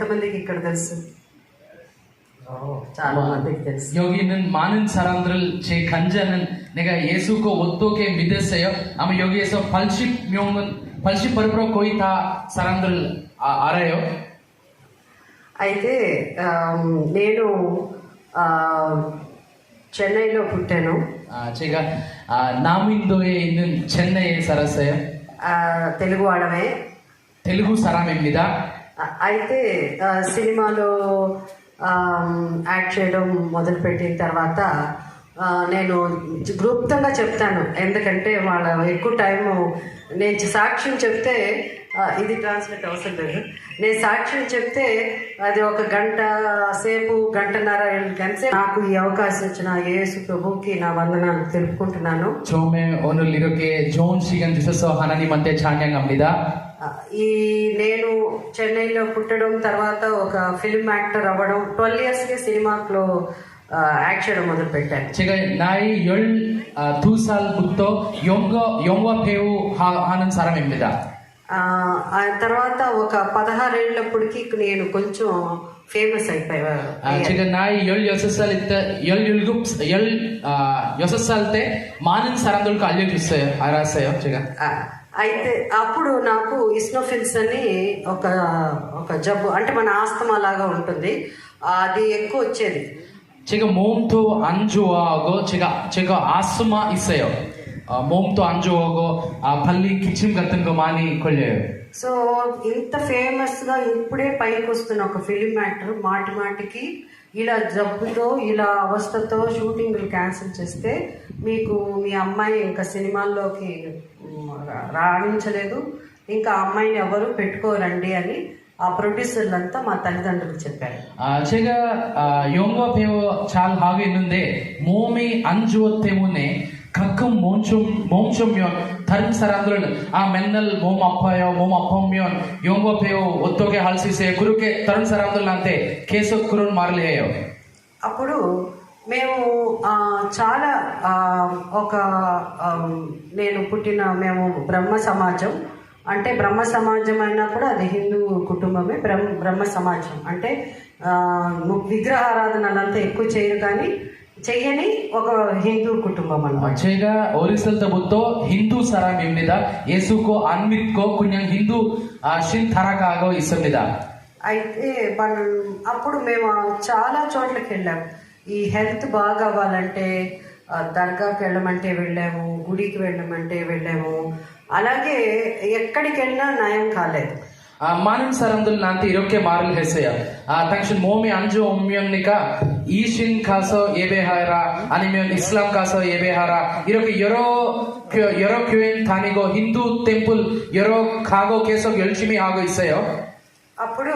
ఎంతమందికి ఇక్కడ తెలుసు చాలా మందికి తెలుసు యోగి는 많은 사람들을 제 간자는 내가 예수고 어떻게 믿었어요? 아마 여기에서 80명은 80% 거의 다 사람들 아, 알아요. అయితే నేను చెన్నైలో పుట్టాను 아, 제가 아, 남인도에 있는 첸네에 살았어요. తెలుగు వాళ్ళమే తెలుగు 사람입니다. అయితే సినిమాలో యాక్ట్ చేయడం మొదలుపెట్టిన తర్వాత నేను గుప్తంగా చెప్తాను. ఎందుకంటే వాళ్ళ ఎక్కువ టైము నేను సాక్ష్యం చెప్తే ఇది ట్రాన్స్లేట్ అవసరం లేదు. నేను సాక్ష్యం చెప్తే అది ఒక గంట సేపు గంటన్నర గంట నాకు ఈ అవకాశం ఇచ్చిన యేసు ప్రభుకి నా వందనాలు తెలుపుకుంటున్నాను. చోమే ఓను జోన్ సిగన్ దిససో హనని మధ్య ఛాన్యంగం మీద 시간 주셔서 하나님한테 찬양합니다. ఆ, ఈ నేను చెన్నైలో పుట్టడం తర్వాత ఒక ఫిల్మ్ యాక్టర్ అవ్వడం ట్వెల్వ్ ఇయర్స్ కి సినిమాలో యాక్ట్ చేయడం మొదలు పెట్టాను 제가 나이 12살부터 영화, 영화 배우 하, 하는 사람입니다. ఆ ఆ తర్వాత ఒక పదహారేళ్ళప్పటికి నేను కొంచెం ఫేమస్ అయిపోయా 아, 제가 나이 16살 때, 17, 16살 때 많은 사람들과 알려줬어요. 알았어요, 제가. ఆ, అయితే అప్పుడు నాకు ఇస్నోఫిల్స్ అని ఒక ఒక జబ్బు అంటే మన ఆస్తమా లాగా ఉంటుంది అది ఎక్కువ వచ్చేది 제가 몸도 안 좋아하고, 제가, 제가 아스마 있어요. 어, 몸도 안 좋아하고, 아, 발리 기침 같은 거 많이 걸려요. సో ఇంత ఫేమస్ గా ఇప్పుడే పైకి వస్తున్న ఒక ఫిలిం యాక్టర్ మాటి మాటికి ఇలా జబ్బుతో ఇలా అవస్థతో షూటింగ్లు క్యాన్సిల్ చేస్తే మీకు మీ అమ్మాయి ఇంకా సినిమాల్లోకి మ్, రా- రాణించలేదు ఇంకా ఆ అమ్మాయిని ఎవరు పెట్టుకోరండి అని ఆ ప్రొడ్యూసర్లంతా మా తల్లిదండ్రులు చెప్పారు 아, 제가 아, 영화 배우 잘 하고 있는데 몸이 안 좋아 때문에 கக்கம் மோஞ்சம் மோஞ்சம்யோன் தர்ம் சரந்துரன் ஆ மென்னல் மோம் அப்பாயோ மோம் அப்பம்யோன் யோங்கோ பேயோ ஒத்தோகே ஹல்சிசே குருக்கே தருண் சரந்துல் అంతే. కేశవ కురున్ మార్లేయో అప్పుడు మేము చాలా ఒక నేను పుట్టిన మేము బ్రహ్మ సమాజం. అంటే బ్రహ్మ సమాజం అయినా కూడా అది హిందూ కుటుంబమే. బ్రహ్మ బ్రహ్మ సమాజం. అంటే విగ్రహారాధన అంతా ఎక్కువ చేయరు కానీ చెయ్యని ఒక హిందూ కుటుంబం అన్నమాట 제가 어렸을 때부터 힌두 사람입니다 예수고 안 믿고 그냥 힌두 아, 신 타락하고 있습니다 అయితే మనం అప్పుడు మేము చాలా చోట్లకి వెళ్ళాం ఈ హెల్త్ బాగా అవ్వాలంటే ఆ, దర్గాకి వెళ్ళమంటే వెళ్ళాము గుడికి వెళ్ళమంటే వెళ్ళాము అలాగే ఎక్కడికి వెళ్ళినా నయం కాలేదు 아, 많은 사람들 나한테 이렇게 말을 했어요. 아, 당신 몸이 안 좋으면니까 이신 가서 예배하라, 아니면 이슬람 가서 예배하라, 이렇게 여러, 교- 여러 교회 다니고 힌두 템플 여러 가고 계속 열심히 하고 있어요. అప్పుడు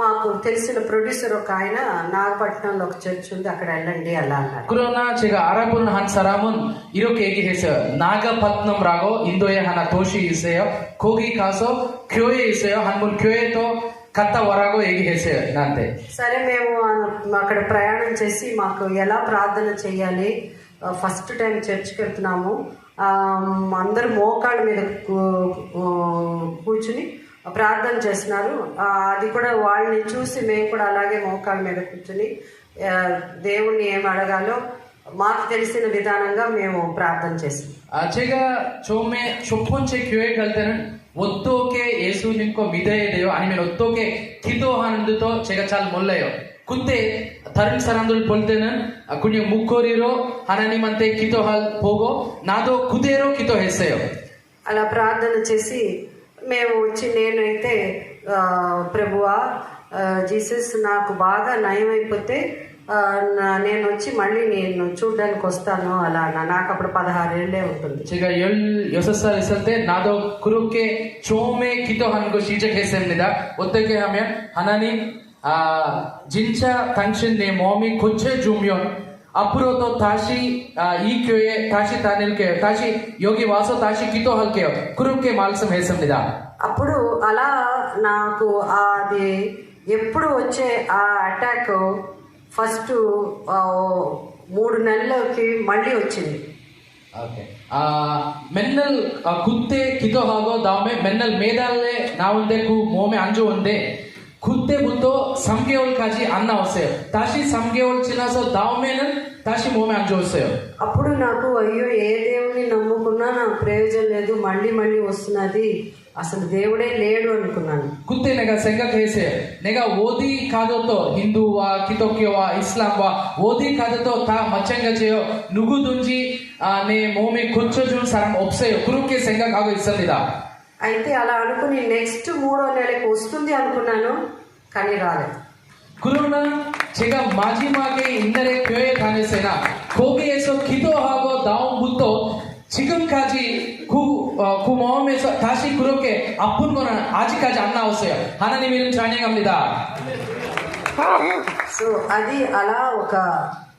మాకు తెలిసిన ప్రొడ్యూసర్ ఒక ఆయన నాగపట్నంలో ఒక చర్చ్ ఉంది అక్కడ వెళ్ళండి అలా అన్నారు 그러나 제가 알아보는 한 사람은 이렇게 얘기했어요. 나가파트넘라고 인도에 하나 도시 있어요. 거기 가서 교회 있어요. 한번 교회도 కథ వరకు ఎగిరేసే అంతే సరే మేము అక్కడ ప్రయాణం చేసి మాకు ఎలా ప్రార్థన చేయాలి? ఫస్ట్ టైం చర్చ్కి వెళ్తున్నాము. అందరు మోకాళ్ళ మీద కూర్చుని ప్రార్థన చేస్తున్నారు. అది కూడా వాళ్ళని చూసి మేము కూడా అలాగే మోకాళ్ళ మీద కూర్చుని దేవుణ్ణి ఏం అడగాలో మాకు తెలిసిన విధానంగా మేము ప్రార్థన చేసాం అజయగా చోమే చొప్పుంచే క్యూఏకి కలితేనండి ఒత్తోకే యేసు ఇంకో మిదయ్యేదయో అని మేము ఒత్తోకే కితో ఆనందుతో చెగచాలు మొల్లయో కుంతే తరుణ్ సరందులు పొలితేన కొన్ని ముక్కోరీరో హరని మంతే కితో హల్ పోగో నాతో కుదేరో కితో హేసయో అలా ప్రార్థన చేసి మేము వచ్చి నేనైతే ప్రభువా జీసస్ నాకు బాగా నయమైపోతే నేను వచ్చి మళ్ళీ నేను చూడడానికి వస్తాను అలా అన్నా. నాకు అప్పుడు పదహారేళ్ళే ఉంటుంది 제가 16살 있을 때 나도 그렇게 처음에 기도하는 거 시작했습니다. 어떻게 하면 하나님 아 진짜 당신 내 몸이 고쳐주면 앞으로도 다시 아, 이 교회 다시 다닐게요. 다시 여기 와서 다시 기도할게요. 그렇게 말씀했습니다. అప్పుడు అలా నాకు అది ఎప్పుడు వచ్చే ఆ అటాక్ ఫస్ట్ మూడు నెలలకి మళ్ళీ వచ్చింది. మెన్నల్ కుత్తే కితో హాగో దామే మెన్నల్ మేధాలే నా ఉందే కు మోమే అంజు ఉందే కుత్తే బుత్తో సంగేవల్ కాజీ అన్న వస్తే తాషి సంగేవల్ చిన్న దామే తాషి మోమే అంజు వస్తే అప్పుడు నాకు అయ్యో ఏ దేవుని నమ్ముకున్నా నాకు ప్రయోజనం లేదు మళ్ళీ మళ్ళీ వస్తున్నది. అసలు దేవుడే లేడు అనుకున్నాను. కుత్తే నెగ సెంగ కేసే. నెగ ఓది కాదోతో హిందూవా కితోక్యోవా ఇస్లాంవా ఓది కాదతో తా మచ్చంగ చేయో. నుగు దుంజి నే మోమే కుచ్చోజు సరం ఒప్సే కురుకే సెంగ కాగో ఇస్తందిదా అయితే అలా అనుకుని నెక్స్ట్ మూడో నెలకు వస్తుంది అనుకున్నాను కానీ రాలేదు కురుణ చెగ మాజీ మాకే ఇందరే క్యోయే కానేసేనా కోగి ఏసో కితో హాగో దావు బుత్తో 회 다녔으나 거기에서 기도하고 나온부터 지금까지 그, 어, 그 마음에서 다시 그렇게 아픈 거는 아직까지 안 나왔어요. 하나님 이름 찬양합니다. సో అది అలా ఒక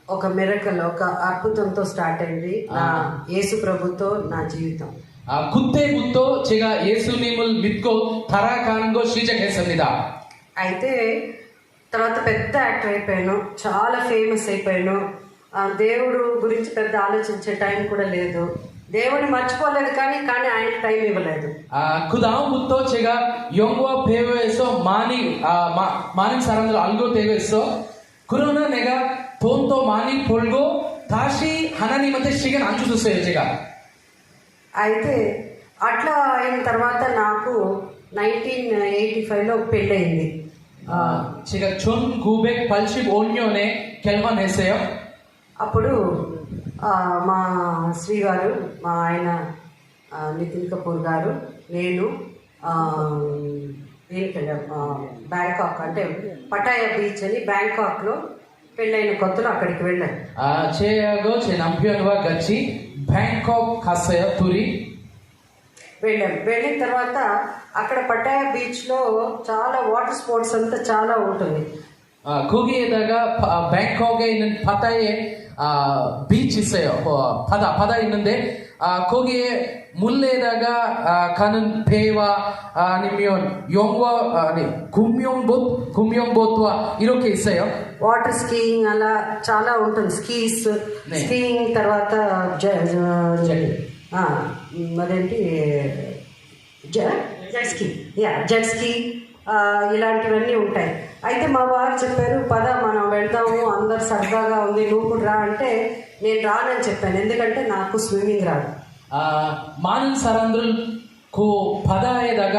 ఒక మిరకల్ ఒక అద్భుతంతో స్టార్ట్ అయింది నా యేసు ప్రభుతో నా జీవితం 아, 그때부터 제가 예수님을 믿고 달아가는 거 시작했습니다. అయితే తర్వాత పెద్ద యాక్టర్ అయిపోయాను చాలా ఫేమస్ అయిపోయాను ఆ, దేవుడు గురించి పెద్ద ఆలోచించే టైం కూడా లేదు దేవుని మర్చిపోలేదు కానీ కానీ ఆయన టైం ఇవ్వలేదు. కుదాముతో చెగ యొంగువ పేవేసో మాని మాని సరందులు అల్గో తేవేసో కురోనా నెగ తోంతో మాని పొల్గో తాషి హనని మధ్య శిగన్ అంచు చూసే చెగ. అయితే అట్లా అయిన తర్వాత నాకు నైన్టీన్ ఎయిటీ ఫైవ్లో పెళ్ళయింది. చిగ చున్ గూబెక్ పల్చి ఓన్యోనే కెల్వన్ వేసేయో అప్పుడు మా శ్రీగారు మా ఆయన నితిన్ కపూర్ గారు నేను బ్యాంకాక్ అంటే పటాయ బీచ్ అని బ్యాంకాక్లో పెళ్ళైన కొత్తలో అక్కడికి వెళ్ళాను. గచ్చి బ్యాంకాక్ కాసయ తూరి వెళ్ళాం వెళ్ళిన తర్వాత అక్కడ పటాయా బీచ్లో చాలా వాటర్ స్పోర్ట్స్ అంతా చాలా ఉంటుంది. కూగి బ్యాంకాక్ పటాయే 아, 비치 있어요. 어, 바다 바다 있는데 아, 거기에 물에다가 아, 가는 배와 아, 아니면 용과 아니 구명봇 구명봇과 이렇게 있어요. వాటర్ స్కీయింగ్ అలా చాలా ఉంటుంది స్కీస్ నే. స్కీయింగ్ తర్వాత జ- జ- జెట్. ఆ, అదేంటి jet ski yeah jet ski ఆ, ఇలాంటివన్నీ ఉంటాయి అయితే మా వారు చెప్పారు పద మనం వెళ్దాము అందరు సరదాగా ఉంది నువ్వు కూడా రా అంటే నేను రానని చెప్పాను ఎందుకంటే నాకు స్విమ్మింగ్ రాదు 아, 많은 사람들 그 바다에다가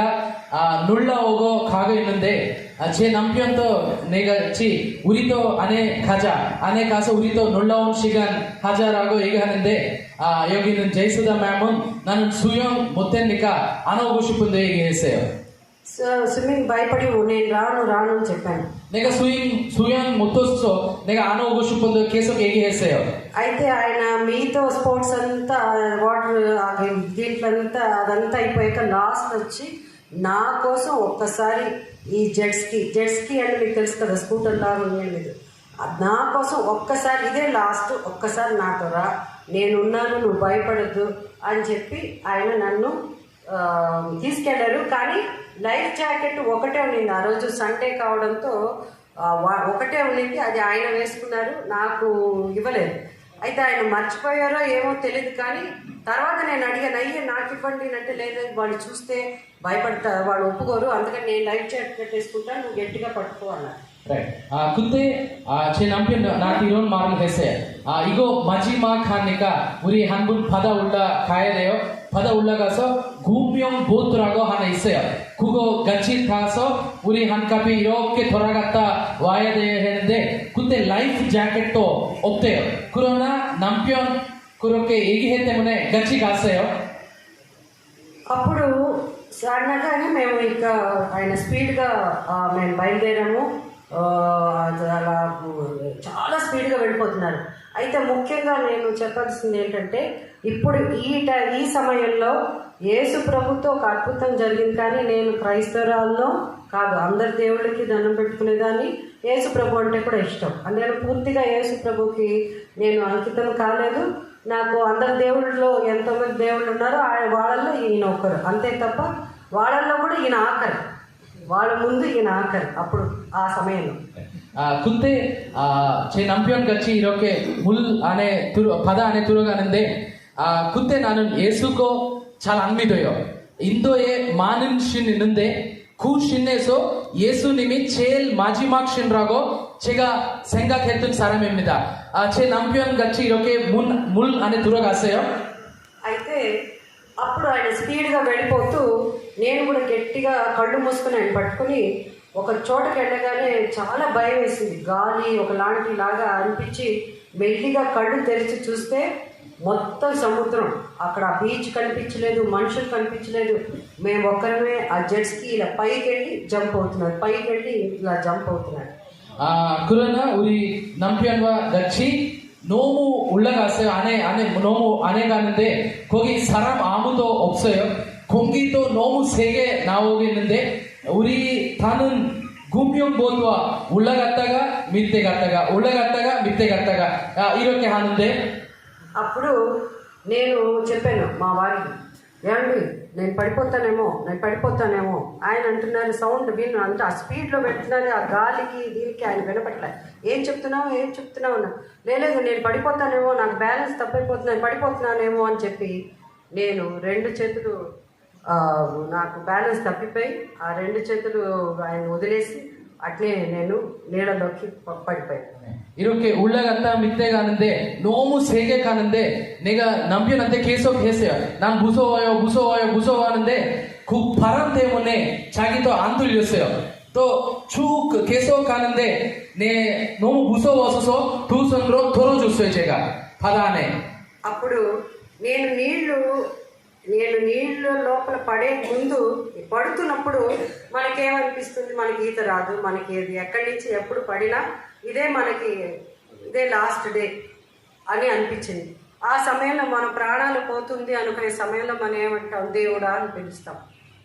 아, 놀러 오고 가고 있는데 아, 제 남편도 내가 같이 우리도 안에 가자 안에 가서 우리도 놀러 온 시간 하자라고 얘기하는데 아, 여기는 제이스다 맘은 나는 수영 못했으니까 안 오고 싶은데 얘기했어요. సో స్విమ్మింగ్ భయపడి నేను రాను రాను అని చెప్పాను 내가 수영 수영 못했어 내가 안 오고 싶은데 계속 얘기했어요. అయితే ఆయన మీతో స్పోర్ట్స్ అంతా వాటర్ దీంట్లో అంతా అదంతా అయిపోయాక లాస్ట్ వచ్చి నా కోసం ఒక్కసారి ఈ జెట్స్కి జెట్స్కి అంటే మీకు తెలుసు కదా స్కూటర్ లాగా ఉండేది ఇది. అది నా కోసం ఒక్కసారి ఇదే లాస్ట్ ఒక్కసారి నాతో రా నేనున్నాను నువ్వు భయపడద్దు అని చెప్పి ఆయన నన్ను ఆ, తీసుకెళ్లారు కానీ లైఫ్ జాకెట్ ఒకటే ఉండింది. ఆ రోజు సండే కావడంతో ఒకటే ఉండింది. అది ఆయన వేసుకున్నారు. నాకు ఇవ్వలేదు. అయితే ఆయన మర్చిపోయారో ఏమో తెలియదు కానీ తర్వాత నేను అడిగాను అయ్యే నాకు ఇవ్వండి అంటే లేదు వాళ్ళు చూస్తే భయపడతా వాళ్ళు ఒప్పుకోరు. అందుకని నేను లైఫ్ జాకెట్ వేసుకుంటా నువ్వు గట్టిగా పట్టుకో అన్నా కుత్తే చేను అంపిన్ నాకు ఈరోజు మారం హెసే ఇగో మజీ మా ఖాన్ నిక ఉరి హన్బుల్ పద ఉండ కాయలేయో 요. 아 이거 마지막 하니까 우리 한 분 바다 올라가야 돼요. 바다 올라가서 구명 보트라고 하나 있어요. 그거 같이 타서 우리 한 카페 이렇게 돌아갔다 와야 돼요 했는데 그때 라이프 자켓도 없대요. 그러나 남편 그렇게 얘기했기 때문에 같이 갔어요. అప్పుడు సడన్గానే మేము ఇక ఆయన స్పీడ్గా ఆ, మేము బయలుదేరాము ఆ, అది అలా చాలా స్పీడ్గా వెళ్ళిపోతున్నారు అయితే ముఖ్యంగా నేను చెప్పాల్సింది ఏంటంటే ఇప్పుడు ఈ ఈ సమయంలో యేసు ప్రభుతో ఒక అద్భుతం జరిగింది. కానీ నేను క్రైస్తవురాల్లో కాదు అందరి దేవుళ్ళకి దండం పెట్టుకునేదాన్ని యేసు ప్రభు అంటే కూడా ఇష్టం. నేను పూర్తిగా యేసు ప్రభుకి నేను అంకితం కాలేదు. నాకు అందరి దేవుళ్ళలో ఎంతోమంది దేవుళ్ళు ఉన్నారో ఆ- వాళ్ళల్లో ఈయన ఒకరు. అంతే తప్ప వాళ్ళల్లో కూడా ఈయన ఆఖరి. వాళ్ళ ముందు ఈయన ఆఖరి అప్పుడు ఆ సమయంలో. 아 그때 아, 제 남편 같이 이렇게 물 안에 들어 바다 안에 들어가는데 아 그때 나는 예수 거 잘 안 믿어요. 인도에 많은 신 있는데 그 신에서 예수님이 제일 마지막 신라고 제가 생각했던 사람입니다. 아, 제 남편 같이 이렇게 문, 물 안에 들어갔어요. అయితే అప్పుడు ఆయన స్పీడ్గా వెళ్ళిపోతూ నేను కూడా గట్టిగా కళ్ళు మూసుకుని ఆయన పట్టుకుని ఒక చోటకి వెళ్ళగానే చాలా భయం వేసింది గాలి ఒకలాంటి లాగా అనిపించి మెల్లిగా కళ్ళు తెరిచి చూస్తే మొత్తం సముద్రం అక్కడ బీచ్ కనిపించలేదు మనుషులు కనిపించలేదు మేము ఒక్కరమే ఆ జెట్స్కి ఇలా పైకి వెళ్ళి జంప్ అవుతున్నారు పైకి వెళ్ళి ఇలా జంప్ అవుతున్నారు 아, 그러나 우리 남편과 같이 너무 올라갔어요. 안에, 안에, 너무 안에 가는데, 거기 사람 아무도 없어요. 공기도 너무 세게 나오겠는데, 우리 다는 군병보드와 올라갔다가 밑에 갔다가, 올라갔다가 밑에 갔다가, 아, 이렇게 하는데, అప్పుడు నేను చెప్పాను మా వారికి ఏమండి? నేను పడిపోతానేమో నేను పడిపోతానేమో. ఆయన అంటున్నారు సౌండ్ విన్. అంత ఆ స్పీడ్లో పెడుతున్నారు ఆ గాలికి దీనికి ఆయన వినపట్లే. ఏం చెప్తున్నావు? ఏం చెప్తున్నావు? అన్నా. లేదు నేను పడిపోతానేమో నాకు బ్యాలెన్స్ తప్పైపోతున్నాను పడిపోతున్నానేమో అని చెప్పి నేను రెండు చేతులు నాకు బ్యాలెన్స్ తప్పిపోయి ఆ రెండు చేతులు ఆయన వదిలేసి అట్లే నేను నీళ్ళలోకి ప- పడిపోయాను 이렇게 올라갔다 밑에 가는데 너무 세게 가는데 내가 남편한테 계속 했어요. 난 무서워요, 무서워요, 무서워하는데 그 바람 때문에 자기도 안 들렸어요. 또 쭉 계속 가는데 내 너무 무서워서 두 손으로 들어줬어요 제가 바다 안에. అప్పుడు నేను నీళ్లు నేను నీళ్ళ లోపల పడే ముందు పడుతున్నప్పుడు మనకేమనిపిస్తుంది? మనకి ఈత రాదు మనకి ఏది ఎక్కడి నుంచి ఎప్పుడు పడినా ఇదే మనకి ఇదే లాస్ట్ డే అని అనిపించింది. ఆ సమయంలో మన ప్రాణాలు పోతుంది అనుకునే సమయంలో మనం ఏమంటాం? దేవుడా అని పిలుస్తాం.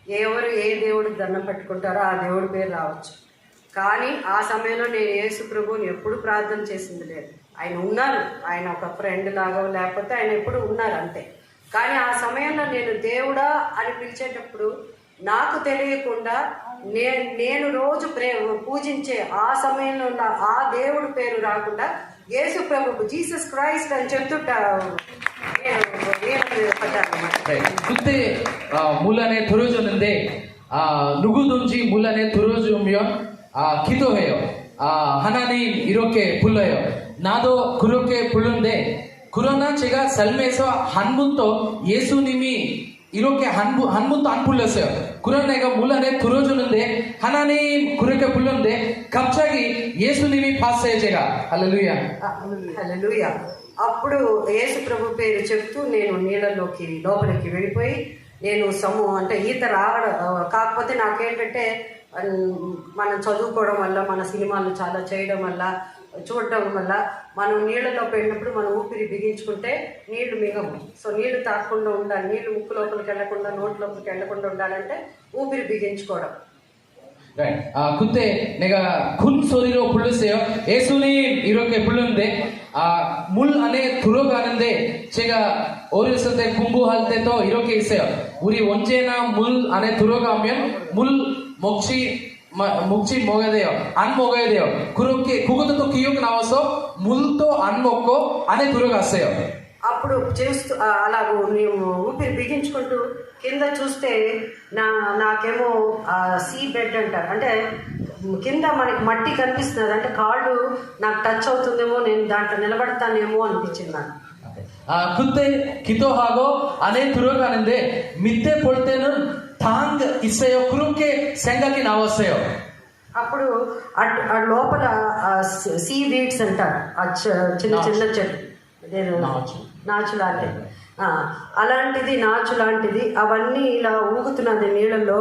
ఎవరు ఏ దేవుడికి దండం పెట్టుకుంటారో ఆ దేవుడి పేరు రావచ్చు. కానీ ఆ సమయంలో నేను యేసు ప్రభువుని ఎప్పుడు ప్రార్థన చేసింది లేదు. ఆయన ఉన్నారు. ఆయన ఒక ఫ్రెండ్ లాగా లేకపోతే ఆయన ఎప్పుడు ఉన్నారు అంతే. కానీ ఆ సమయంలో నేను దేవుడా అని పిలిచేటప్పుడు నాకు తెలియకుండా నేను నేను రోజు ప్రే పూజించే ఆ సమయంలో ఉన్న ఆ దేవుడు పేరు రాకుండా యేసు ప్రభు జీసస్ క్రైస్ట్ అని చెప్తుంటారు. గుర్తే మూలనే తురుజునుందే ನುಗುದುಂಜಿ కితో ತುರುಜುಮ್ಯೋ ಕಿತೋಹೆಯೋ హనాని ఇరోకే ಪುಲ್ಲಯೋ నాదో ಕುರುಕೆ ಪುಳುಂದೆ 줬는데 아, 누구든지 물 안에 들어주면 아, 기도해요. 아, 하나님 이렇게 불러요. 나도 그렇게 부르는데 그러나 제가 삶에서 한 번도 예수님이 이렇게 한, 번, 한 번도 안 불렀어요. 그러나 내가 물 안에 들어주는데 하나님 그렇게 불렀는데 갑자기 예수님이 봤어요 제가 할렐루야. హల్లెలూయా అప్పుడు యేసు ప్రభు పేరు చెప్తూ నేను నీళ్ళలోకి లోపలికి వెళ్ళిపోయి నేను సము అంటే ఈత రావడం ఆ, కాకపోతే నాకేంటంటే ఉమ్, మనం చదువుకోవడం వల్ల మన సినిమాలు చాలా చేయడం వల్ల చూడటం వల్ల మనం నీళ్ళలో పెట్టినప్పుడు మనం ఊపిరి బిగించుకుంటే నీళ్ళు మిగవు. సో నీళ్ళు తాకకుండా ఉండాలి. నీళ్ళు ముక్కు లోపలికి వెళ్ళకుండా నోటి లోపలికి వెళ్ళకుండా ఉండాలంటే ఊపిరి బిగించుకోవడం. ಕುಂತೆ ನೆಗ ಕುನ್ ಸೋರಿರೋ ಪುಳ್ಳುಸೆಯೋ ಏಸುನಿ ಇರೋಕೆ ಪುಳ್ಳುಂದೆ ಆ ಮುಲ್ ಅನೆ ತುರೋಗಾನಂದೆ ಚೆಗ చెగ ಕುಂಬು ಹಲ್ತೆ ತೋ ಇರೋಕೆ ಇಸೆಯೋ ಉರಿ ಒಂಜೇನ ముల్ అనే ತುರೋಗಾಮ್ಯನ್ ముల్ మొక్షి ಮುಗ್ಚಿ ಮೊಗೆದೆಯೋ ಅನ್ಮೊಗೆದೆಯೋ ಕುರುಕ್ಕೆ ಕುಗುದತು ಕಿಯುಕ್ ನವಸೋ ಮುಲ್ತೋ ಅನ್ಮೊಕ್ಕೋ ಅನೆ ಕುರುಗಾಸೆಯೋ అప్పుడు చేస్తూ అలాగూ మేము ఊపిరి బిగించుకుంటూ కింద చూస్తే నా నాకేమో సీ బెడ్ అంటారు అంటే కింద మనకి మట్టి కనిపిస్తున్నది అంటే కాళ్ళు నాకు టచ్ అవుతుందేమో నేను దాంట్లో నిలబడతానేమో అనిపించింది నాకు. ಕುತ್ತೆ ಕಿತೋ హాగో ಅಲೆ ತುರುಗಾನಂದೆ ಮಿತ್ತೆ పొడితేను తాంగ్ ఇస్తాయో క్రూకే శంగకి నా వస్తాయో అప్పుడు ఆ లోపల సీ రీడ్స్ అంటారు ఆ చిన్న చిన్న చెట్టు నాచు లాంటిది అలాంటిది నాచు లాంటిది అవన్నీ ఇలా ఊగుతున్నది నీళ్ళల్లో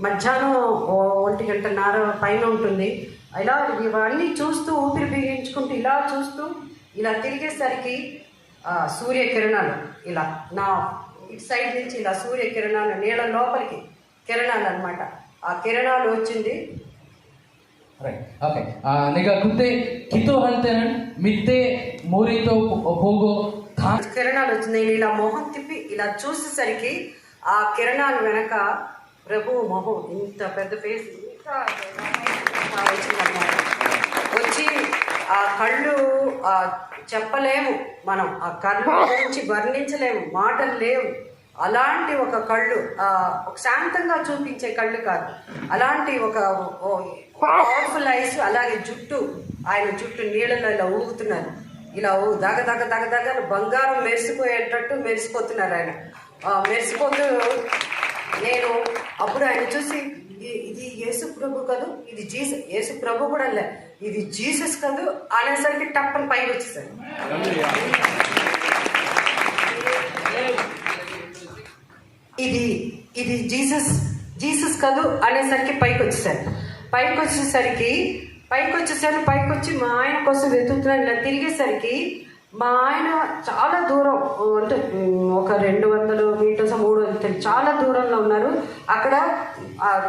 మధ్యాహ్నం ఒంటి గంట నార పైన ఉంటుంది ఇలా ఇవన్నీ చూస్తూ ఊపిరి బిగించుకుంటూ ఇలా చూస్తూ ఇలా తిరిగేసరికి సూర్యకిరణాలు ఇలా నా ఇటు సైడ్ నుంచి ఇలా సూర్యకిరణాలు నీళ్ళ లోపలికి కిరణాలు అనమాట ఆ కిరణాలు వచ్చింది. కిరణాలు వచ్చి నేను ఇలా మొహం తిప్పి ఇలా చూసేసరికి ఆ కిరణాలు వెనక ప్రభు మొహం ఇంత పెద్ద ఫేస్ ఇంకా వచ్చి ఆ కళ్ళు ఆ చెప్పలేము మనం. ఆ కళ్ళు గురించి వర్ణించలేము మాటలు లేవు. అలాంటి ఒక కళ్ళు ఒక శాంతంగా చూపించే కళ్ళు కాదు. అలాంటి ఒక పవర్ఫుల్ ఐస్ అలాగే జుట్టు. ఆయన జుట్టు నీళ్ళలో ఇలా ఊగుతున్నారు. ఇలా ఊ దగ దగ దగ దగ బంగారం మెరిసిపోయేటట్టు మెరిసిపోతున్నారు ఆయన. మెరిసిపోతూ నేను అప్పుడు ఆయన చూసి "ఇ- ఇది యేసు ప్రభు కదూ? ఇది జీసస్ యేసు ప్రభు కూడా లే ఇది జీసస్ కందు అనేసరికి టప్పని పైకి వచ్చేసారు ఇది ఇది జీసస్ జీసస్ కదు అనేసరికి పైకి వచ్చేసారు పైకి వచ్చేసరికి పైకి వచ్చేసరికి పైకి వచ్చి మా ఆయన కోసం వెతుకుతున్నాను ఇలా తిరిగేసరికి మా ఆయన చాలా దూరం అంటే ఒక రెండు వందలు మీటర్స్ మూడు వందలు చాలా దూరంలో ఉన్నారు. అక్కడ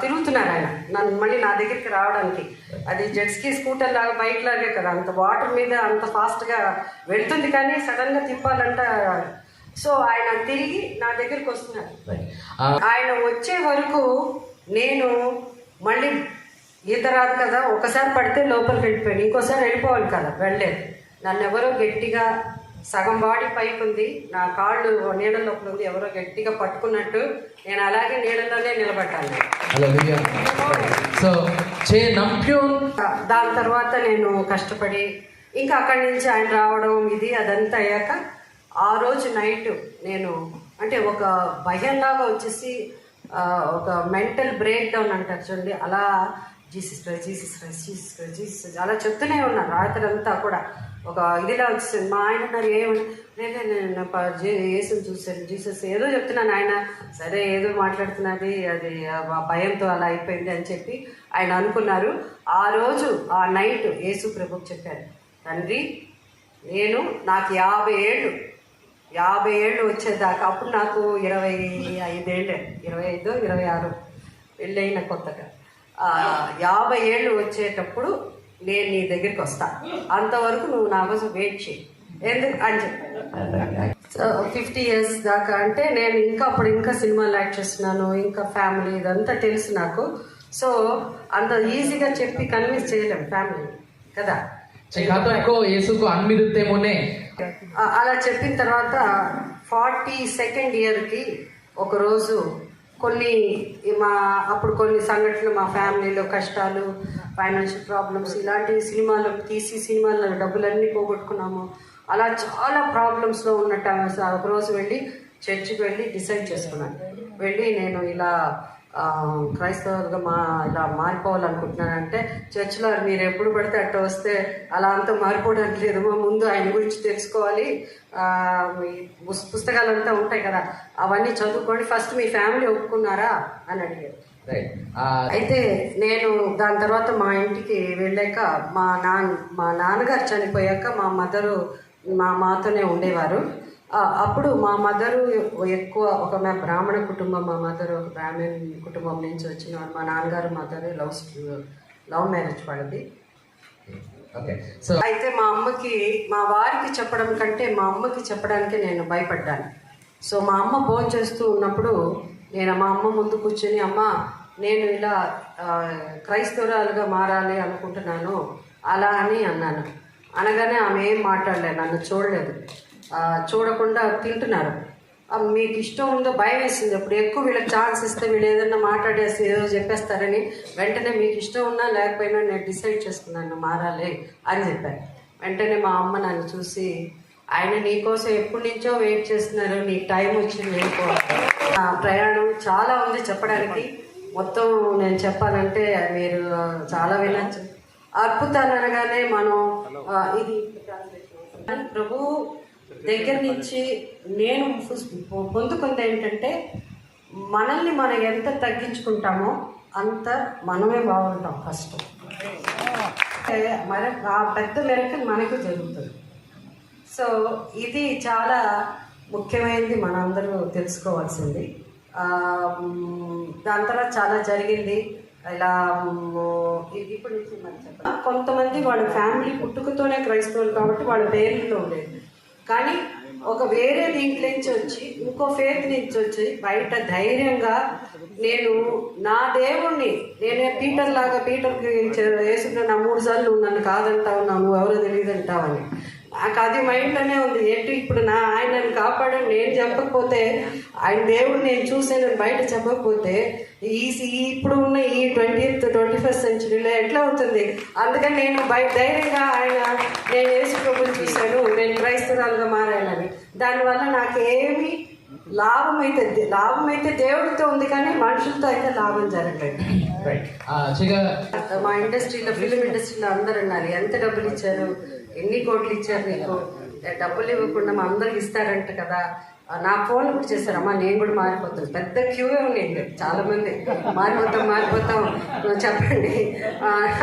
తిరుగుతున్నారు ఆయన. నన్ను మళ్ళీ నా దగ్గరికి రావడానికి. అది జెట్స్కి స్కూటర్ లాగా బైక్ లాగే కదా అంత వాటర్ మీద అంత ఫాస్ట్గా వెళ్తుంది కానీ సడన్గా తిప్పాలంట. సో ఆయన తిరిగి నా దగ్గరికి వస్తున్నారు. ఆయన వచ్చే వరకు నేను మళ్ళీ ఈత రాదు కదా ఒకసారి పడితే లోపలికి వెళ్ళిపోయాను. ఇంకోసారి వెళ్ళిపోవాలి కదా వెళ్ళలేదు. నన్ను ఎవరో గట్టిగా సగం బాడీ పైకి ఉంది. నా కాళ్ళు నీడ ఉంది. ఎవరో గట్టిగా పట్టుకున్నట్టు నేను అలాగే నీడలోనే నిలబడ్డాను. సో దాని తర్వాత నేను కష్టపడి ఇంకా అక్కడి నుంచి ఆయన రావడం ఇది అదంతా అయ్యాక ఆ రోజు నైట్ నేను అంటే ఒక భయంలాగా వచ్చేసి ఒక మెంటల్ బ్రేక్ డౌన్ అంటారు చూడండి. అలా Jesus Christ Jesus Christ Jesus Christ Jesus అలా చెప్తూనే ఉన్నా రాత్రి అంతా కూడా. ఒక ఇదిలా వచ్చేసింది మా ఆయన అన్నారు ఏమని లేదా నేను ఏసుని చూశాను జీసస్ ఏదో చెప్తున్నాను ఆయన సరే ఏదో మాట్లాడుతున్నది అది భయంతో అలా అయిపోయింది అని చెప్పి ఆయన అనుకున్నారు. ఆ రోజు ఆ నైట్ యేసు ప్రభుకి చెప్పారు తండ్రి నేను నాకు యాభై ఏళ్ళు యాభై ఏళ్ళు వచ్చేదాకా అప్పుడు నాకు ఇరవై ఐదేళ్ళే ఇరవై ఐదు ఇరవై ఆరు పెళ్ళైన కొత్తగా. యాభై ఏళ్ళు వచ్చేటప్పుడు నేను నీ దగ్గరికి వస్తా. అంతవరకు నువ్వు నా కోసం వెయిట్ చేయి. ఎందుకు? అని చెప్పాను ఫిఫ్టీ ఇయర్స్ దాకా అంటే నేను ఇంకా అప్పుడు ఇంకా సినిమాలు యాక్ట్ చేస్తున్నాను ఇంకా ఫ్యామిలీ ఇదంతా తెలుసు నాకు. సో అంత ఈజీగా చెప్పి కన్విన్స్ చేయలేం ఫ్యామిలీ కదా? అలా చెప్పిన తర్వాత ఫార్టీ సెకండ్ ఇయర్కి ఒకరోజు కొన్ని మా అప్పుడు కొన్ని సంఘటనలు మా ఫ్యామిలీలో కష్టాలు ఫైనాన్షియల్ ప్రాబ్లమ్స్ ఇలాంటి సినిమాలు తీసి సినిమాల్లో డబ్బులన్నీ పోగొట్టుకున్నాము. అలా చాలా ప్రాబ్లమ్స్లో ఉన్న ఒకరోజు వెళ్ళి చర్చికి వెళ్ళి డిసైడ్ చేసుకున్నాను. వెళ్ళి నేను ఇలా క్రైస్తవులుగా మా ఇలా మారిపోవాలనుకుంటున్నానంటే చర్చిలో మీరు ఎప్పుడు పడితే అట్ట వస్తే అలా అంతా మారిపోవడానికి లేదు. మా ముందు ఆయన గురించి తెలుసుకోవాలి. ఆ, మీ పుస్- పుస్తకాలంతా ఉంటాయి కదా అవన్నీ చదువుకోండి. ఫస్ట్ మీ ఫ్యామిలీ ఒప్పుకున్నారా అని అడిగారు. రైట్ అయితే నేను దాని తర్వాత మా ఇంటికి వెళ్ళాక మా నాన్న మా నాన్నగారు చనిపోయాక మా మదరు మా మాతోనే ఉండేవారు. అప్పుడు మా మదరు ఎక్కువ ఒక మా బ్రాహ్మణ కుటుంబం మా మదర్ ఒక బ్రాహ్మణ్ కుటుంబం నుంచి వచ్చిన మా నాన్నగారు మదర్ లవ్ లవ్ మ్యారేజ్ వాళ్ళది. ఓకే. సో అయితే మా అమ్మకి మా వారికి చెప్పడం కంటే మా అమ్మకి చెప్పడానికి నేను భయపడ్డాను. సో మా అమ్మ భోజనం చేస్తూ ఉన్నప్పుడు నేను మా అమ్మ ముందు కూర్చొని అమ్మ నేను ఇలా క్రైస్తవురాలుగా మారాలి అనుకుంటున్నాను అలా అని అన్నాను. అనగానే ఆమె ఏం మాట్లాడలేదు నన్ను చూడలేదు. చూడకుండా తింటున్నారు. మీకు ఇష్టం ఉందో భయం వేసింది అప్పుడు. ఎక్కువ వీళ్ళకి ఛాన్స్ ఇస్తే వీళ్ళు ఏదన్నా మాట్లాడేసి ఏదో చెప్పేస్తారని వెంటనే మీకు ఇష్టం ఉన్నా లేకపోయినా నేను డిసైడ్ చేసుకున్నాను మారాలి అని చెప్పాను వెంటనే మా అమ్మ నన్ను చూసి ఆయన నీకోసం ఎప్పటి నుంచో వెయిట్ చేస్తున్నారు నీకు టైం వచ్చింది వెళ్ళిపో. ప్రయాణం చాలా ఉంది చెప్పడానికి. మొత్తం నేను చెప్పాలంటే మీరు చాలా వినొచ్చు. అద్భుతాలు అనగానే మనం ఇది ప్రభు దగ్గర నుంచి నేను ఫుస్- పొందుకుంది ఏంటంటే మనల్ని మనం ఎంత తగ్గించుకుంటామో అంత మనమే బాగుంటాం ఫస్ట్. మరి ఆ పెద్ద మెరకు మనకు జరుగుతుంది. సో ఇది చాలా ముఖ్యమైనది మనందరూ తెలుసుకోవాల్సింది. దాని తర్వాత చాలా జరిగింది. ఇలా ఇది ఇప్పుడు నుంచి మనం చెప్పాలి. కొంతమంది వాళ్ళ ఫ్యామిలీ పుట్టుకతోనే క్రైస్తవులు కాబట్టి వాళ్ళ పేర్లలో ఉండేది. కానీ ఒక వేరే దీంట్లో నుంచి వచ్చి ఇంకో ఫేత్ నుంచి వచ్చి బయట ధైర్యంగా నేను నా దేవుణ్ణి నేనే పీటర్ లాగా పీటర్కి వేసుకున్న నా మూడు సార్లు నన్ను కాదంటావు ఉన్నాను ఎవరో తెలియదు అంటావని నాకు అది మైండ్లోనే ఉంది. ఏంటి ఇప్పుడు నా ఆయన నన్ను కాపాడని నేను చెప్పకపోతే ఆయన దేవుడు నేను చూసాను బయట చెప్పకపోతే ఈ ఇప్పుడు ఉన్న ఈ ట్వంటీ ట్వంటీ ఫస్ట్ సెంచురీలో ఎట్లా అవుతుంది? అందుకని నేను బయ ధైర్యంగా ఆయన నేను యేసు ప్రభుని చూశాను నేను క్రైస్తవురాలుగా మారానని. దానివల్ల నాకేమీ లాభం అయితే లాభం అయితే దేవుడితో ఉంది కానీ మనుషులతో అయితే లాభం జరగలేదు. మా ఇండస్ట్రీలో ఫిలిం ఇండస్ట్రీలో అందరు ఉన్నారు. ఎంత డబ్బులు ఇచ్చారు? ఎన్ని కోట్లు ఇచ్చారు నీకు? డబ్బులు ఇవ్వకుండా మా అందరికి ఇస్తారంట కదా. నా ఫోన్ కూడా చేశారు అమ్మా నేను కూడా మారిపోతాను. పెద్ద క్యూవే ఉంది చాలా మంది. మారిపోతాం మారిపోతాం. చెప్పండి.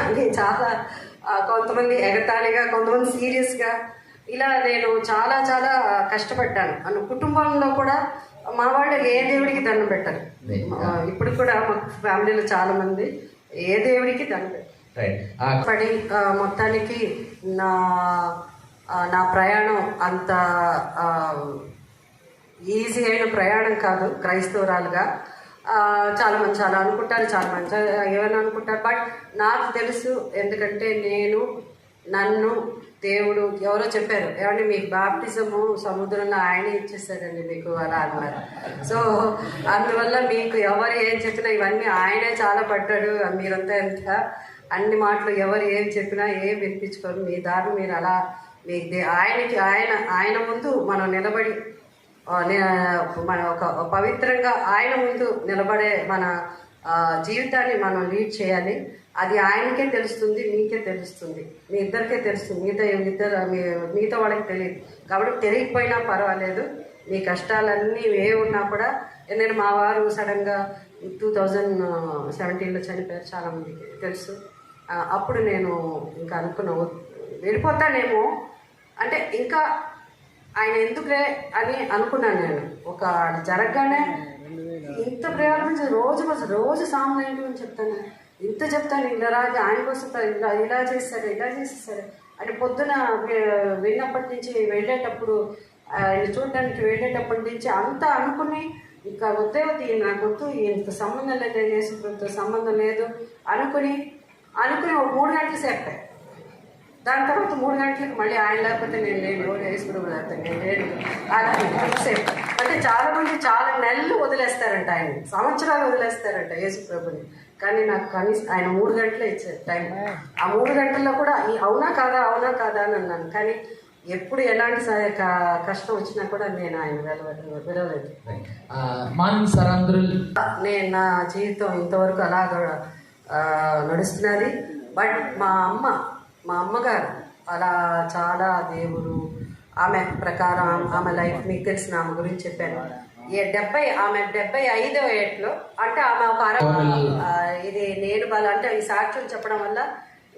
అని చాలా కొంతమంది ఎగతాళిగా కొంతమంది సీరియస్గా ఇలా నేను చాలా చాలా కష్టపడ్డాను. అన్న కుటుంబంలో కూడా మా వాళ్ళు ఏ దేవుడికి దండం పెట్టారు. ఇప్పుడు కూడా మా ఫ్యామిలీలో చాలా మంది ఏ దేవుడికి దండం పెట్టారు. పడి మొత్తానికి నా నా ప్రయాణం అంత ఈజీ అయిన ప్రయాణం కాదు క్రైస్తవురాలుగా. చాలా మంది చాలా అనుకుంటారు చాలా మంది ఏమైనా అనుకుంటారు. బట్ నాకు తెలుసు ఎందుకంటే నేను నన్ను దేవుడు ఎవరో చెప్పారు. ఏమంటే మీకు బాప్టిజము సముద్రంలో ఆయన ఇచ్చేస్తాడండి మీకు అలా అన్నారు. సో అందువల్ల మీకు ఎవరు ఏం చెప్పినా ఇవన్నీ ఆయనే చాలా పడ్డాడు మీరంతా ఎంత అన్ని మాటలు ఎవరు ఏం చెప్పినా ఏం వినిపించుకోరు. మీ దారి మీరు అలా మీ దే- ఆయనకి ఆయన ఆయన ముందు మనం నిలబడి నే- మన ఒక పవిత్రంగా ఆయన ముందు నిలబడే మన జీవితాన్ని మనం లీడ్ చేయాలి. అది ఆయనకే తెలుస్తుంది మీకే తెలుస్తుంది. మీ ఇద్దరికే తెలుస్తుంది. మిగతా ఇద్దరు మీ మిగతా వాళ్ళకి తెలియదు. కాబట్టి తెలియకపోయినా పర్వాలేదు. మీ కష్టాలన్నీ ఏ ఉన్నా కూడా ఎందుకంటే మా వారు సడన్గా టూ థౌజండ్ సెవెంటీన్లో చనిపోయారు. చాలామందికి తెలుసు. అప్పుడు నేను ఇంకా అనుకున్నా వెళ్ళిపోతానేమో. అంటే ఇంకా ఆయన ఎందుకులే అని అనుకున్నాను నేను. ఒక జరగగానే ఇంత ప్రయాణం నుంచి రోజు రోజు రోజు సామాన్యం గురించి చెప్తాను. ఇంత చెప్తాను ఇలా రాజు ఆయన కోసం ఇలా ఇలా చేస్తారు ఇలా చేసేస్తారు అంటే పొద్దున వెళ్ళినప్పటి నుంచి వెళ్ళేటప్పుడు ఆయన చూడడానికి వెళ్ళేటప్పటి నుంచి అంతా అనుకుని ఇంకా వద్దే వద్దు నాకు వద్దు ఇంత సంబంధం లేదు యేసుప్రభుతో సంబంధం లేదు అనుకుని అనుకుని ఒక మూడు గంటలు సేపాయి దాని తర్వాత మూడు గంటలకు మళ్ళీ ఆయన లేకపోతే నేను లేను. వేసుకుని లేకపోతే నేను లేను. అలా సేపు. అంటే చాలా మంది చాలా నెలలు వదిలేస్తారంట ఆయన. సంవత్సరాలు వదిలేస్తారంట యేసు ప్రభుని. కానీ నాకు కనీసం ఆయన మూడు గంటలే ఇచ్చారు టైం. ఆ మూడు గంటల్లో కూడా ఈ అవునా కాదా అవునా కాదా అని అన్నాను. కానీ ఎప్పుడు ఎలాంటి కష్టం వచ్చినా కూడా నేను ఆయన విలవ విలవలేదు. మాన్ సరాంధ్రుల్ నేను నా జీవితం ఇంతవరకు అలాగ ఆ, నడుస్తున్నది. బట్ మా అమ్మ మా అమ్మగారు అలా చాలా దేవుడు ఆమె ప్రకారం ఆమె లైఫ్ మీకు తెలిసిన ఆమె గురించి చెప్పాను. ఏ డెబ్బై ఆమె డెబ్బై ఐదో ఏట్లో అంటే ఆమె ఒక అర ఆ, ఇది నేను బల అంటే ఈ సాక్ష్యం చెప్పడం వల్ల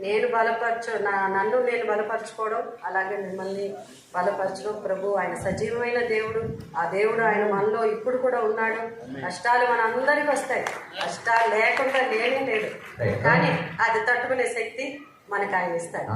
నేను బలపరచు నా నన్ను నేను బలపరచుకోవడం అలాగే మిమ్మల్ని బలపరచడం ప్రభు ఆయన సజీవమైన దేవుడు. ఆ దేవుడు ఆయన మనలో ఇప్పుడు కూడా ఉన్నాడు. కష్టాలు మన అందరికి వస్తాయి. కష్టాలు లేకుండా లేనే లేదు. కానీ అది తట్టుకునే శక్తి మనకు ఆయన ఇస్తాడు.